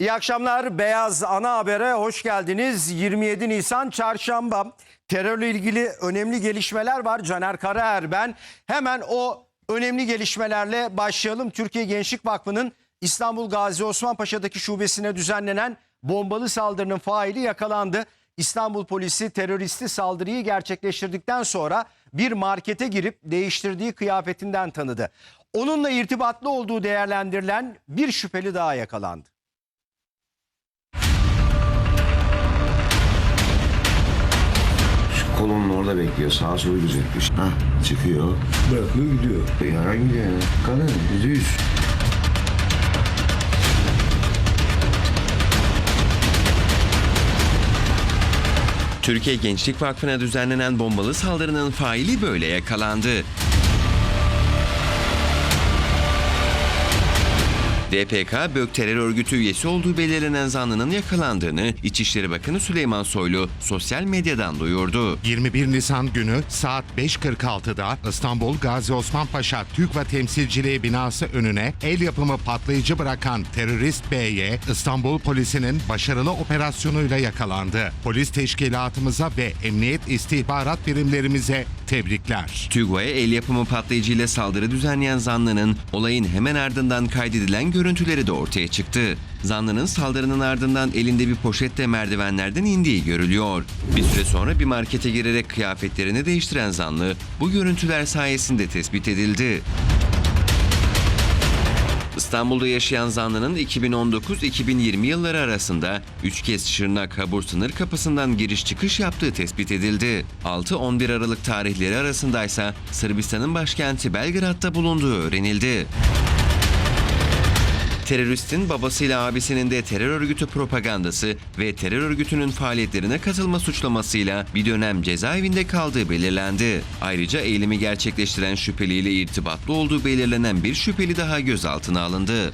İyi akşamlar. Beyaz Ana Haber'e hoş geldiniz. 27 Nisan Çarşamba. Terörle ilgili önemli gelişmeler var. Caner Karaer ben. Hemen o önemli gelişmelerle başlayalım. Türkiye Gençlik Vakfı'nın İstanbul Gazi Osman Paşa'daki şubesine düzenlenen bombalı saldırının faili yakalandı. İstanbul polisi teröristi saldırıyı gerçekleştirdikten sonra bir markete girip değiştirdiği kıyafetinden tanıdı. Onunla irtibatlı olduğu değerlendirilen bir şüpheli daha yakalandı. Kolonun orada bekliyor. Sağa sola gözetmiş. Hah çıkıyor. Bırakıyor gidiyor. E, Yaran gidiyor ya. Kadın yüzde yüz. Türkiye Gençlik Vakfı'na düzenlenen bombalı saldırının faili böyle yakalandı. DPK, BÖK terör örgütü üyesi olduğu belirlenen zanlının yakalandığını İçişleri Bakanı Süleyman Soylu sosyal medyadan duyurdu. 21 Nisan günü saat 5.46'da İstanbul Gazi Osman Paşa TÜGVA Temsilciliği binası önüne el yapımı patlayıcı bırakan terörist B'ye İstanbul polisinin başarılı operasyonuyla yakalandı. Polis teşkilatımıza ve emniyet istihbarat birimlerimize tebrikler. TÜGVA'ya el yapımı patlayıcıyla saldırı düzenleyen zanlının olayın hemen ardından kaydedilen görüntüleri de ortaya çıktı. Zanlının saldırının ardından elinde bir poşetle merdivenlerden indiği görülüyor. Bir süre sonra bir markete girerek kıyafetlerini değiştiren zanlı bu görüntüler sayesinde tespit edildi. İstanbul'da yaşayan zanlının 2019-2020 yılları arasında 3 kez Şırnak Habur sınır kapısından giriş çıkış yaptığı tespit edildi. 6-11 Aralık tarihleri arasındaysa Sırbistan'ın başkenti Belgrad'da bulunduğu öğrenildi. Teröristin babasıyla abisinin de terör örgütü propagandası ve terör örgütünün faaliyetlerine katılma suçlamasıyla bir dönem cezaevinde kaldığı belirlendi. Ayrıca eylemi gerçekleştiren şüpheliyle irtibatlı olduğu belirlenen bir şüpheli daha gözaltına alındı.